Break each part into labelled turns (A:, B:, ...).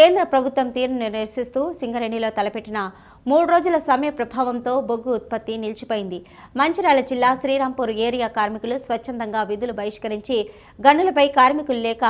A: కేంద్ర ప్రభుత్వం తీరును నిరసిస్తూ సింగరేణిలో తలపెట్టిన మూడు రోజుల సమ్మె ప్రభావంతో బొగ్గు ఉత్పత్తి నిలిచిపోయింది. మంచిర్యాల జిల్లా శ్రీరాంపూర్ ఏరియా కార్మికులు స్వచ్ఛందంగా విధులు బహిష్కరించి గనులపై కార్మికులు లేక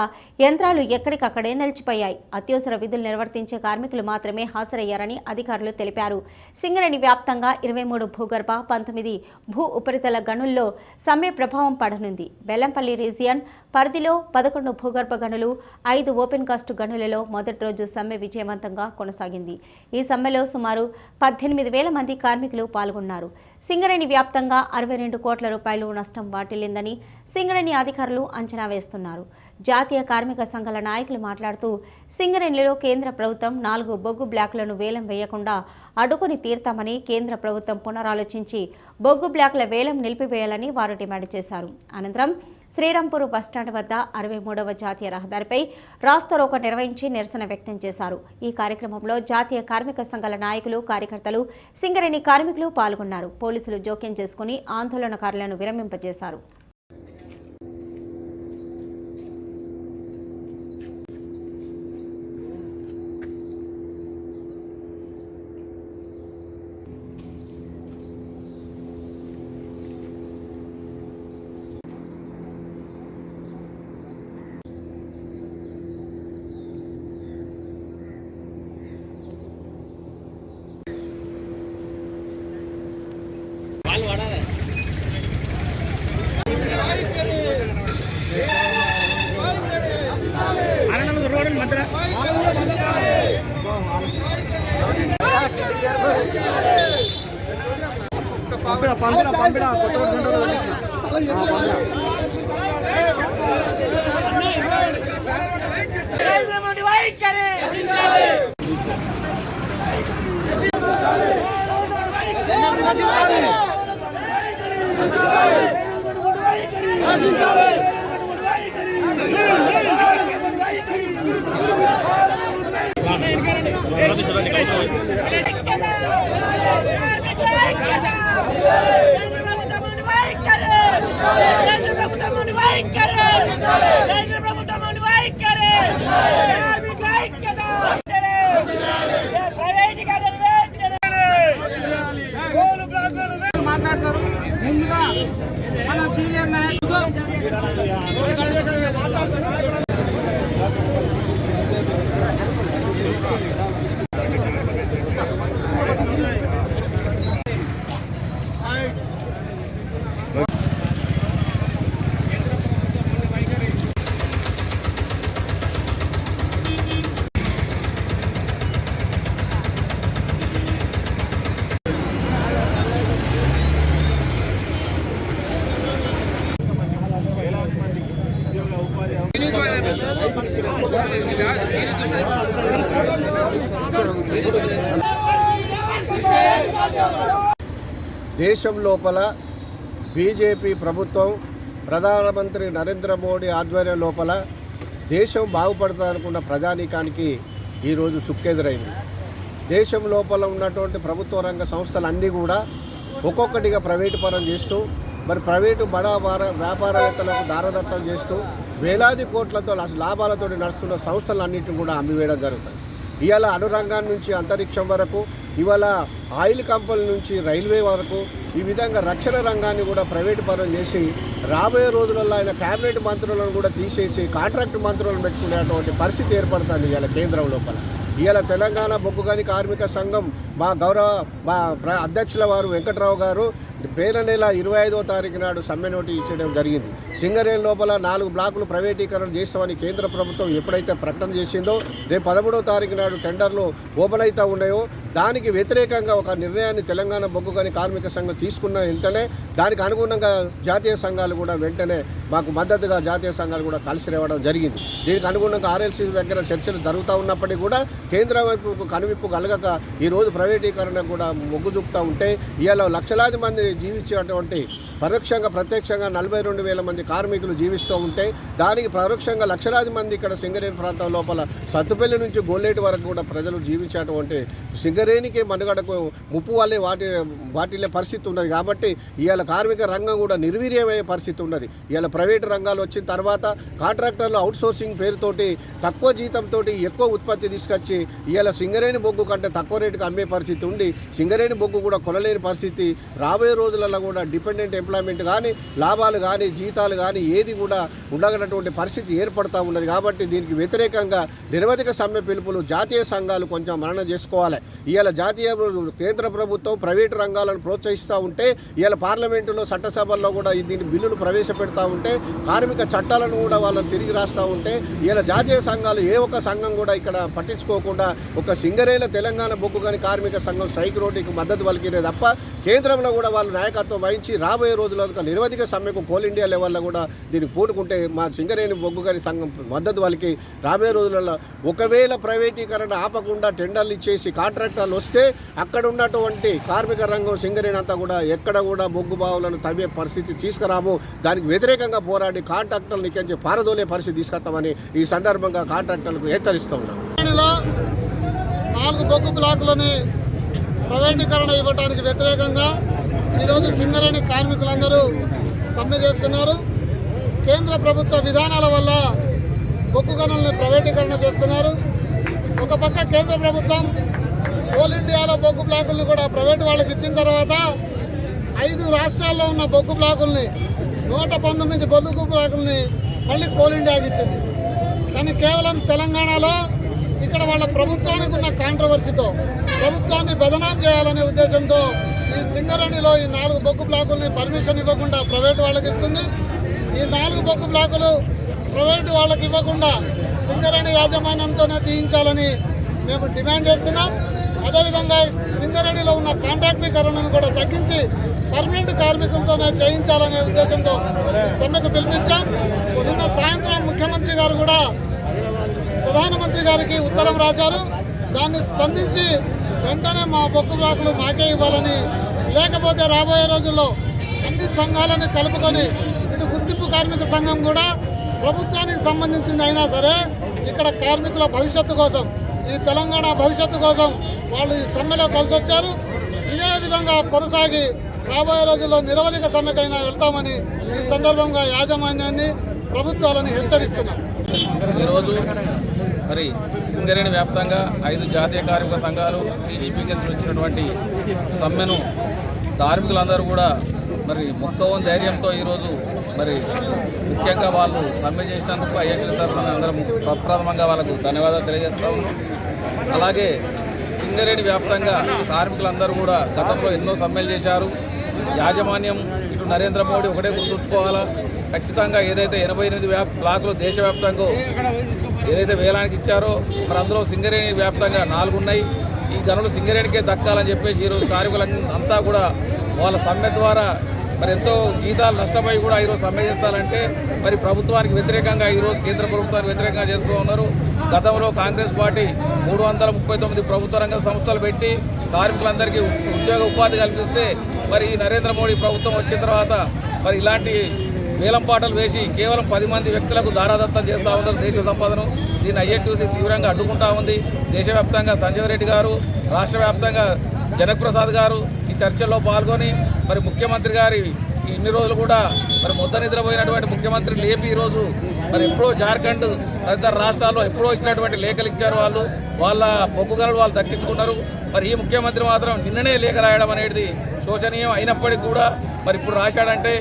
A: యంత్రాలు ఎక్కడికక్కడే నిలిచిపోయాయి. అత్యవసర విధులు నిర్వర్తించే కార్మికులు మాత్రమే హాజరయ్యారని అధికారులు తెలిపారు. సింగరేణి వ్యాప్తంగా ఇరవై మూడు భూగర్భ పంతొమ్మిది భూ ఉపరితల గనుల్లో సమ్మె ప్రభావం పడనుంది. బెల్లంపల్లి రీజియన్ పరిధిలో పదకొండు భూగర్భ గనులు ఐదు ఓపెన్ కాస్ట్ గనులలో మొదటి రోజు సమ్మె విజయవంతంగా కొనసాగింది. ఈ సమ్మెలో సుమారు పద్దెనిమిది వేల మంది కార్మికులు పాల్గొన్నారు. సింగరేణి వ్యాప్తంగా అరవై రెండు కోట్ల రూపాయలు నష్టం వాటిల్లిందని సింగరేణి అధికారులు అంచనా వేస్తున్నారు. జాతీయ కార్మిక సంఘాల నాయకులు మాట్లాడుతూ సింగరేణిలో కేంద్ర ప్రభుత్వం నాలుగు బొగ్గు బ్లాకులను వేలం వేయకుండా అడుగుని తీర్తామని కేంద్ర ప్రభుత్వం పునరాలోచించి బొగ్గు బ్లాకుల వేలం నిలిపివేయాలని వారు డిమాండ్ చేశారు. అనంతరం శ్రీరాంపూర్ బస్టాండ్ వద్ద అరవై మూడవ జాతీయ రహదారిపై రాస్తారోక నిర్వహించి నిరసన వ్యక్తం చేశారు. ఈ కార్యక్రమంలో జాతీయ కార్మిక సంఘాల నాయకులు కార్యకర్తలు సింగరేణి కార్మికులు పాల్గొన్నారు. పోలీసులు జోక్యం చేసుకుని ఆందోళనకారులను విరమింపజేశారు.
B: పంపిన my God.
C: దేశం లోపల బీజేపీ ప్రభుత్వం ప్రధానమంత్రి నరేంద్ర మోడీ ఆధ్వర్యం లోపల దేశం బాగుపడుతుందనుకున్న ప్రజానీకానికి ఈరోజు చుక్కెదురైంది. దేశం లోపల ఉన్నటువంటి ప్రభుత్వ రంగ సంస్థలన్నీ కూడా ఒక్కొక్కటిగా ప్రైవేటు పరం చేస్తూ మరి ప్రైవేటు బడా వార వ్యాపారవేత్తలకు దారదత్తం చేస్తూ వేలాది కోట్లతో లాభాలతో నడుస్తున్న సంస్థలన్నింటిని కూడా అమ్మివేయడం జరుగుతుంది. ఇవాళ అనురంగం నుంచి అంతరిక్షం వరకు ఇవాళ ఆయిల్ కంపెనీ నుంచి రైల్వే వరకు ఈ విధంగా రక్షణ రంగాన్ని కూడా ప్రైవేటు పరం చేసి రాబోయే రోజులలో ఆయన క్యాబినెట్ మంత్రులను కూడా తీసేసి కాంట్రాక్ట్ మంత్రులను పెట్టుకునేటువంటి పరిస్థితి ఏర్పడుతుంది ఇవాళ కేంద్రం లోపల. ఇవాళ తెలంగాణ బొగ్గుగని కార్మిక సంఘం మా గౌరవ మా అధ్యక్షుల వారు వెంకట్రావు గారు పేల నెల ఇరవై ఐదో తారీఖు నాడు సమ్మె నోటి ఇచ్చడం జరిగింది. సింగరేణి లోపల నాలుగు బ్లాకులు ప్రైవేటీకరణ చేస్తామని కేంద్ర ప్రభుత్వం ఎప్పుడైతే ప్రకటన చేసిందో రేపు పదమూడో తారీఖు నాడు టెండర్లు ఓపెన్ అవుతా ఉన్నాయో దానికి వ్యతిరేకంగా ఒక నిర్ణయాన్ని తెలంగాణ బొగ్గు కానీ కార్మిక సంఘం తీసుకున్న వెంటనే దానికి అనుగుణంగా జాతీయ సంఘాలు కూడా వెంటనే మాకు మద్దతుగా జాతీయ సంఘాలు కూడా కలిసి రావడం జరిగింది. దీనికి అనుగుణంగా ఆర్ఎల్సీ దగ్గర చర్చలు జరుగుతూ ఉన్నప్పటికీ కూడా కేంద్రం వైపు కనువిప్పు కలగక ఈరోజు ప్రైవేటీకరణ కూడా మొగ్గు చూపుతూ ఉంటే ఇవాళ లక్షలాది మంది జీవించేటువంటి పరోక్షంగా ప్రత్యక్షంగా నలభై రెండు వేల మంది కార్మికులు జీవిస్తూ ఉంటే దానికి పరోక్షంగా లక్షలాది మంది ఇక్కడ సింగరేణి ప్రాంతం లోపల సత్తుపల్లి నుంచి గోల్లేటి వరకు కూడా ప్రజలు జీవించటువంటి సింగరేణికి మనుగడకు ముప్పు వల్లే వాటి వాటిల్లే పరిస్థితి ఉన్నది. కాబట్టి ఇవాళ కార్మిక రంగం కూడా నిర్వీర్యమయ్యే పరిస్థితి ఉన్నది. ఇవాళ ప్రైవేట్ రంగాలు వచ్చిన తర్వాత కాంట్రాక్టర్లు అవుట్సోర్సింగ్ పేరుతోటి తక్కువ జీతంతో ఎక్కువ ఉత్పత్తి తీసుకొచ్చి ఇవాళ సింగరేణి బొగ్గు కంటే తక్కువ రేటుకి అమ్మే పరిస్థితి ఉండి సింగరేణి బొగ్గు కూడా కొనలేని పరిస్థితి రాబోయే రోజులలో కూడా డిపెండెంట్ ఎంప్లాయ్మెంట్ కానీ లాభాలు కానీ జీతాలు కానీ ఏది కూడా ఉండగనటువంటి పరిస్థితి ఏర్పడతా ఉన్నది కాబట్టి దీనికి వ్యతిరేకంగా నిరవధిక సమ్మె పిలుపులు జాతీయ సంఘాలు కొంచెం మరణం చేసుకోవాలి. ఇవాళ జాతీయ కేంద్ర ప్రభుత్వం ప్రైవేటు రంగాలను ప్రోత్సహిస్తూ ఉంటే ఇవాళ పార్లమెంటులో చట్టసభల్లో కూడా ఈ దీని బిల్లులు ప్రవేశపెడతా ఉంటే కార్మిక చట్టాలను కూడా వాళ్ళని తిరిగి రాస్తూ ఉంటే ఇవాళ జాతీయ సంఘాలు ఏ ఒక్క సంఘం కూడా ఇక్కడ పట్టించుకోకుండా ఒక సింగరేల తెలంగాణ బొగ్గు కానీ కార్మిక సంఘం స్ట్రైక్ రోడ్డుకి మద్దతు పలికినే తప్ప కేంద్రంలో కూడా వాళ్ళు నాయకత్వం వహించి రాబోయే రోజుల నిరవధిక సమ్మెకు కోల్ ఇండియా లెవెల్లో కూడా దీనికి పూనుకుంటే మా సింగరేణి బొగ్గు గారి సంఘం మద్దతు వాళ్ళకి రాబోయే రోజులలో ఒకవేళ ప్రైవేటీకరణ ఆపకుండా టెండర్లు ఇచ్చేసి కాంట్రాక్టర్లు వస్తే అక్కడ ఉన్నటువంటి కార్మిక రంగం సింగరేణి అంతా కూడా ఎక్కడ కూడా బొగ్గు బావులను తవ్వే పరిస్థితి తీసుకురాము. దానికి వ్యతిరేకంగా పోరాడి కాంట్రాక్టర్లు ఇక్కడి పారదోలే పరిస్థితి తీసుకొస్తామని ఈ సందర్భంగా కాంట్రాక్టర్లకు హెచ్చరిస్తూ ఉన్నాం.
B: నాలుగు బొగ్గు బ్లాకులని ప్రైవేటీకరణ ఇవ్వడానికి వ్యతిరేకంగా ఈరోజు సింగరేణి కార్మికులందరూ సమ్మె చేస్తున్నారు. కేంద్ర ప్రభుత్వ విధానాల వల్ల బొగ్గు గనుల్ని ప్రైవేటీకరణ చేస్తున్నారు. ఒక పక్క కేంద్ర ప్రభుత్వం కోల్ ఇండియాలో బొగ్గు బ్లాకుల్ని కూడా ప్రైవేట్ వాళ్ళకి ఇచ్చిన తర్వాత ఐదు రాష్ట్రాల్లో ఉన్న బొగ్గు బ్లాకుల్ని నూట పంతొమ్మిది బొగ్గు బ్లాకుల్ని మళ్ళీ కోల్ ఇండియాకి ఇచ్చింది. కానీ కేవలం తెలంగాణలో ఇక్కడ వాళ్ళ ప్రభుత్వానికి ఉన్న కాంట్రవర్సీతో ప్రభుత్వాన్ని బదనాం చేయాలనే ఉద్దేశంతో ఈ సింగరేణిలో ఈ నాలుగు బొగ్గు బ్లాకుల్ని పర్మిషన్ ఇవ్వకుండా ప్రైవేటు వాళ్ళకి ఇస్తుంది. ఈ నాలుగు బొగ్గు బ్లాకులు ప్రైవేటు వాళ్ళకి ఇవ్వకుండా సింగరేణి యాజమాన్యంతోనే తీయించాలని మేము డిమాండ్ చేస్తున్నాం. అదేవిధంగా సింగరేణిలో ఉన్న కాంట్రాక్టీకరణను కూడా తగ్గించి పర్మనెంట్ కార్మికులతోనే చేయించాలనే ఉద్దేశంతో సమ్మెకు పిలిపించాం. నిన్న సాయంత్రం ముఖ్యమంత్రి గారు కూడా ప్రధానమంత్రి గారికి ఉత్తరం రాశారు. దాన్ని స్పందించి వెంటనే మా బొక్కు బ్లాకులు మాకే ఇవ్వాలని లేకపోతే రాబోయే రోజుల్లో అన్ని సంఘాలను కలుపుకొని ఇటు గుర్తింపు కార్మిక సంఘం కూడా ప్రభుత్వానికి సంబంధించింది అయినా సరే ఇక్కడ కార్మికుల భవిష్యత్తు కోసం ఈ తెలంగాణ భవిష్యత్తు కోసం వాళ్ళు ఈ సమ్మెలో కలిసి వచ్చారు ఇదే విధంగా కొనసాగి రాబోయే రోజుల్లో నిరవధిక సమ్మెకైనా వెళ్తామని ఈ సందర్భంగా యాజమాన్యాన్ని ప్రభుత్వాలను హెచ్చరిస్తున్నాం.
D: ఈరోజు మరి సింగరేణి వ్యాప్తంగా ఐదు జాతీయ కార్మిక సంఘాలు టీజీపీఎస్ వచ్చినటువంటి సమ్మెను కార్మికులందరూ కూడా మరి మొత్తం ధైర్యంతో ఈరోజు మరి ముఖ్యంగా వాళ్ళు సమ్మె చేసినందుకు ఐఎన్టీ తరఫున అందరం ప్రప్రథమంగా వాళ్ళకు ధన్యవాదాలు తెలియజేస్తా ఉన్నాం. అలాగే సింగరేణి వ్యాప్తంగా కార్మికులందరూ కూడా గతంలో ఎన్నో సమ్మెలు చేశారు. యాజమాన్యం ఇటు నరేంద్ర మోడీ ఒకటే గుర్తుంచుకోవాలా? ఖచ్చితంగా ఏదైతే ఎనభై ఎనిమిది వ్యాప్ బ్లాకులు దేశవ్యాప్తంగా ఏదైతే వేలానికి ఇచ్చారో మరి అందులో సింగరేణి వ్యాప్తంగా నాలుగు ఉన్నాయి ఈ గనులు సింగరేణికే దక్కాలని చెప్పేసి ఈరోజు కార్మికులు అంతా కూడా వాళ్ళ సమ్మె ద్వారా మరి ఎంతో జీతాలు నష్టపోయి కూడా ఈరోజు సమ్మె చేస్తారంటే మరి ప్రభుత్వానికి వ్యతిరేకంగా ఈరోజు కేంద్ర ప్రభుత్వానికి వ్యతిరేకంగా చేస్తూ ఉన్నారు. గతంలో కాంగ్రెస్ పార్టీ మూడు వందల ముప్పై తొమ్మిది ప్రభుత్వ రంగ సంస్థలు పెట్టి కార్మికులందరికీ ఉద్యోగ ఉపాధి కల్పిస్తే మరి ఈ నరేంద్ర మోడీ ప్రభుత్వం వచ్చిన తర్వాత మరి ఇలాంటి వేలం పాటలు వేసి కేవలం పది మంది వ్యక్తులకు దారాదత్తం చేస్తూ ఉన్నారు. దేశ సంపదను దీన్ని ఐఎన్టీసీ తీవ్రంగా అడ్డుకుంటా ఉంది. దేశవ్యాప్తంగా సంజయ్ రెడ్డి గారు రాష్ట్ర వ్యాప్తంగా గారు ఈ చర్చల్లో పాల్గొని మరి ముఖ్యమంత్రి గారి ఈ ఇన్ని రోజులు కూడా మరి ముద్ద నిద్రపోయినటువంటి ముఖ్యమంత్రి లేపి ఈరోజు మరి ఎప్పుడో జార్ఖండ్ తదితర రాష్ట్రాల్లో ఎప్పుడో ఇచ్చినటువంటి లేఖలు ఇచ్చారు వాళ్ళు. వాళ్ళ బొగ్గుగలను వాళ్ళు దక్కించుకున్నారు. మరి ఈ ముఖ్యమంత్రి మాత్రం నిన్ననే లేఖ రాయడం అనేది శోచనీయం అయినప్పటికీ కూడా మరి ఇప్పుడు రాశాడంటే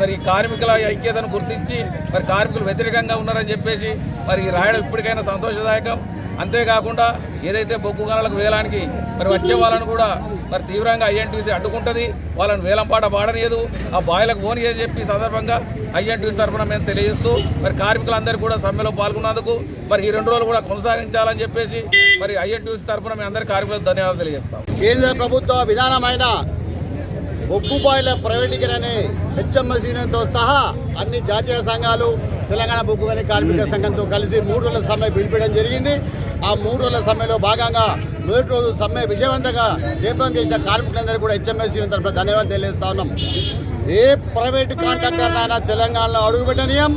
D: మరి కార్మికుల ఐక్యతను గుర్తించి మరి కార్మికులు వ్యతిరేకంగా ఉన్నారని చెప్పేసి మరి ఈ రాయడం ఇప్పటికైనా సంతోషదాయకం. అంతేకాకుండా ఏదైతే బొగ్గు గనులకు వేలానికి మరి వచ్చే వాళ్ళను కూడా మరి తీవ్రంగా ఐఎన్టీసీ అడ్డుకుంటుంది. వాళ్ళని వేలంపాట పాడనియదు. ఆ బాయిలకు పోనీ అని చెప్పి సందర్భంగా ఐఎన్టీసీ తరఫున మేము తెలియజేస్తూ మరి కార్మికులందరూ కూడా సమ్మెలో పాల్గొన్నందుకు మరి ఈ రెండు రోజులు కూడా కొనసాగించాలని చెప్పేసి మరి ఐఎన్టీసీ తరఫున మేము అందరి కార్మికులకు ధన్యవాదాలు తెలియజేస్తాం.
B: కేంద్ర ప్రభుత్వ విధానమైన బొగ్గు బాయిల ప్రైవేటీకరణ హెచ్ఎంఎస్తో సహా అన్ని జాతీయ సంఘాలు తెలంగాణ బొగ్గు గని కార్మిక సంఘంతో కలిసి మూడు రోజుల సమ్మె పిలిపించడం జరిగింది. ఆ మూడు రోజుల సమ్మెలో భాగంగా మొదటి రోజు సమ్మె విజయవంతంగా జయప్రదం చేసిన కార్మికులందరూ కూడా హెచ్ఎంఎస్ తరఫున ధన్యవాదాలు తెలియజేస్తా ఉన్నాం.
E: ఏ ప్రైవేటు కాంట్రాక్టర్ అయినా తెలంగాణలో అడుగుపెట్టనీయం.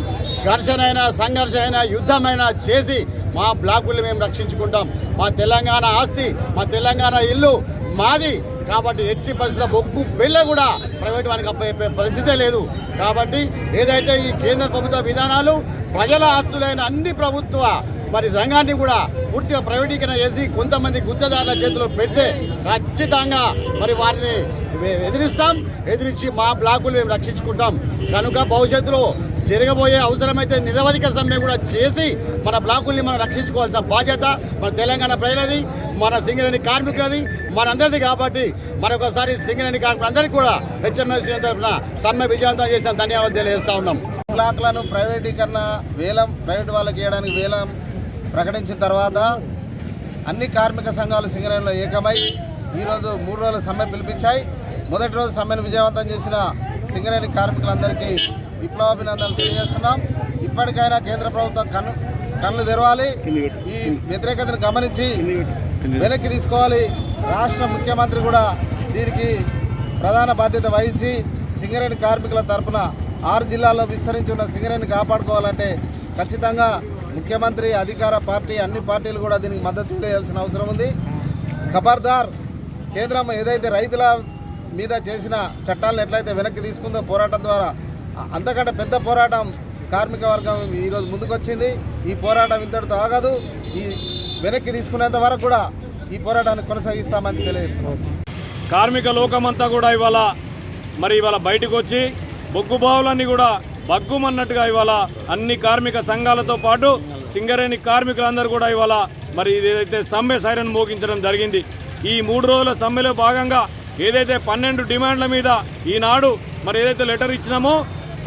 E: ఘర్షణ అయినా సంఘర్షణ అయినా యుద్ధమైనా చేసి మా బ్లాకుల్ని మేము రక్షించుకుంటాం. మా తెలంగాణ ఆస్తి మా తెలంగాణ ఇల్లు మాది. కాబట్టి ఎట్టి పరిస్థితుల బొక్కు పిల్ల కూడా ప్రైవేట్ వారికి అప్పయ్యే పరిస్థితే లేదు. కాబట్టి ఏదైతే ఈ కేంద్ర ప్రభుత్వ విధానాలు ప్రజల ఆస్తులైన అన్ని ప్రభుత్వ మరి రంగాన్ని కూడా పూర్తిగా ప్రైవేటీకరణ చేసి కొంతమంది గుత్తదారుల చేతిలో పెడితే ఖచ్చితంగా మరి వారిని ఎదిరిస్తాం. ఎదిరించి మా బ్లాకులు మేము రక్షించుకుంటాం. కనుక భవిష్యత్తులో జరగబోయే అవసరమైతే నిరవధిక సమ్మె కూడా చేసి మన బ్లాకుల్ని మనం రక్షించుకోవాల్సిన బాధ్యత మన తెలంగాణ ప్రజలది మన సింగరేణి కార్మికులది మనందరిది కాబట్టి మరొకసారి సింగరేణి కార్మికులందరికీ కూడా హెచ్ఎంఎస్ తరఫున సమ్మె విజయవంతం చేసిన ధన్యవాదాలు తెలియజేస్తా ఉన్నాం.
F: బ్లాక్లను ప్రైవేటీకరణ వేలం ప్రైవేట్ వాళ్ళకి వేయడానికి వేలం ప్రకటించిన తర్వాత అన్ని కార్మిక సంఘాలు సింగరేణిలో ఏకమై ఈరోజు మూడు రోజుల సమ్మె పిలిపించాయి. మొదటి రోజు సమ్మెను విజయవంతం చేసిన సింగరేణి కార్మికులందరికీ విప్లవాభినందనలు తెలియజేస్తున్నాం. ఇప్పటికైనా కేంద్ర ప్రభుత్వం కన్ను కళ్ళు తెరవాలి. ఈ వ్యతిరేకతను గమనించి వెనక్కి తీసుకోవాలి. రాష్ట్ర ముఖ్యమంత్రి కూడా దీనికి ప్రధాన బాధ్యత వహించి సింగరేణి కార్మికుల తరపున ఆరు జిల్లాల్లో విస్తరించి ఉన్న సింగరేణిని కాపాడుకోవాలంటే ఖచ్చితంగా ముఖ్యమంత్రి అధికార పార్టీ అన్ని పార్టీలు కూడా దీనికి మద్దతు తెలియాల్సిన అవసరం ఉంది. ఖబర్దార్ కేంద్రం ఏదైతే రైతుల మీద చేసిన చట్టాలను ఎట్లయితే వెనక్కి తీసుకుందో పోరాటం ద్వారా అంతకంటే పెద్ద పోరాటం కార్మిక వర్గం ఈరోజు ముందుకొచ్చింది. ఈ పోరాటం ఇంతటితో ఆగదు. ఈ వెనక్కి తీసుకునేంత వరకు కూడా ఈ పోరాటాన్ని కొనసాగిస్తామని తెలియజేస్తున్నాం.
G: కార్మిక లోకమంతా కూడా ఇవాళ మరి ఇవాళ బయటకు వచ్చి బొగ్గు బావులన్నీ కూడా బగ్గుమన్నట్టుగా ఇవాళ అన్ని కార్మిక సంఘాలతో పాటు సింగరేణి కార్మికులందరూ కూడా ఇవాళ మరి ఏదైతే సమ్మె సైరన్ మోగించడం జరిగింది. ఈ మూడు రోజుల సమ్మెలో భాగంగా ఏదైతే పన్నెండు డిమాండ్ల మీద ఈనాడు మరి ఏదైతే లెటర్ ఇచ్చినామో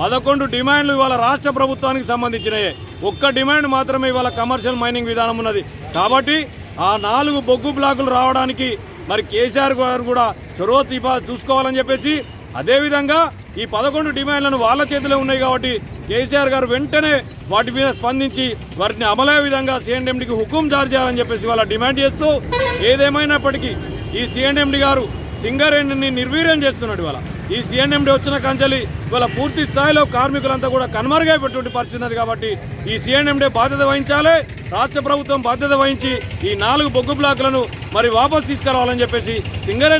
G: పదకొండు డిమాండ్లు ఇవాళ రాష్ట్ర ప్రభుత్వానికి సంబంధించినయే. ఒక్క డిమాండ్ మాత్రమే ఇవాళ కమర్షియల్ మైనింగ్ విధానం ఉన్నది. కాబట్టి ఆ నాలుగు బొగ్గు బ్లాకులు రావడానికి మరి కేసీఆర్ గారు కూడా చొరవ తీపా చూసుకోవాలని చెప్పేసి అదేవిధంగా ఈ పదకొండు డిమాండ్లను వాళ్ళ చేతిలో ఉన్నాయి కాబట్టి కేసీఆర్ గారు వెంటనే వాటి మీద స్పందించి వాటిని అమలయ్యే విధంగా సిఎండిఎండికి హుకుం జారీ చేయాలని చెప్పేసి వాళ్ళ డిమాండ్ చేస్తూ ఏదేమైనప్పటికీ ఈ సిఎండిఎండి గారు సింగరేణిని నిర్వీర్యం చేస్తున్నాడు ఇవాళ. ఈ సిఎన్ఎండి వచ్చిన కంచెలి ఇవాళ పూర్తి స్థాయిలో కార్మికులంతా కూడా కనుమరుగైపోయినటువంటి పరిస్థితి ఉన్నది కాబట్టి ఈ సిఎన్ఎండి బాధ్యత వహించాలి. రాష్ట్ర ప్రభుత్వం బాధ్యత వహించి ఈ నాలుగు బొగ్గు బ్లాకులను మరి వాపసు తీసుకురావాలని చెప్పేసి సింగరేణి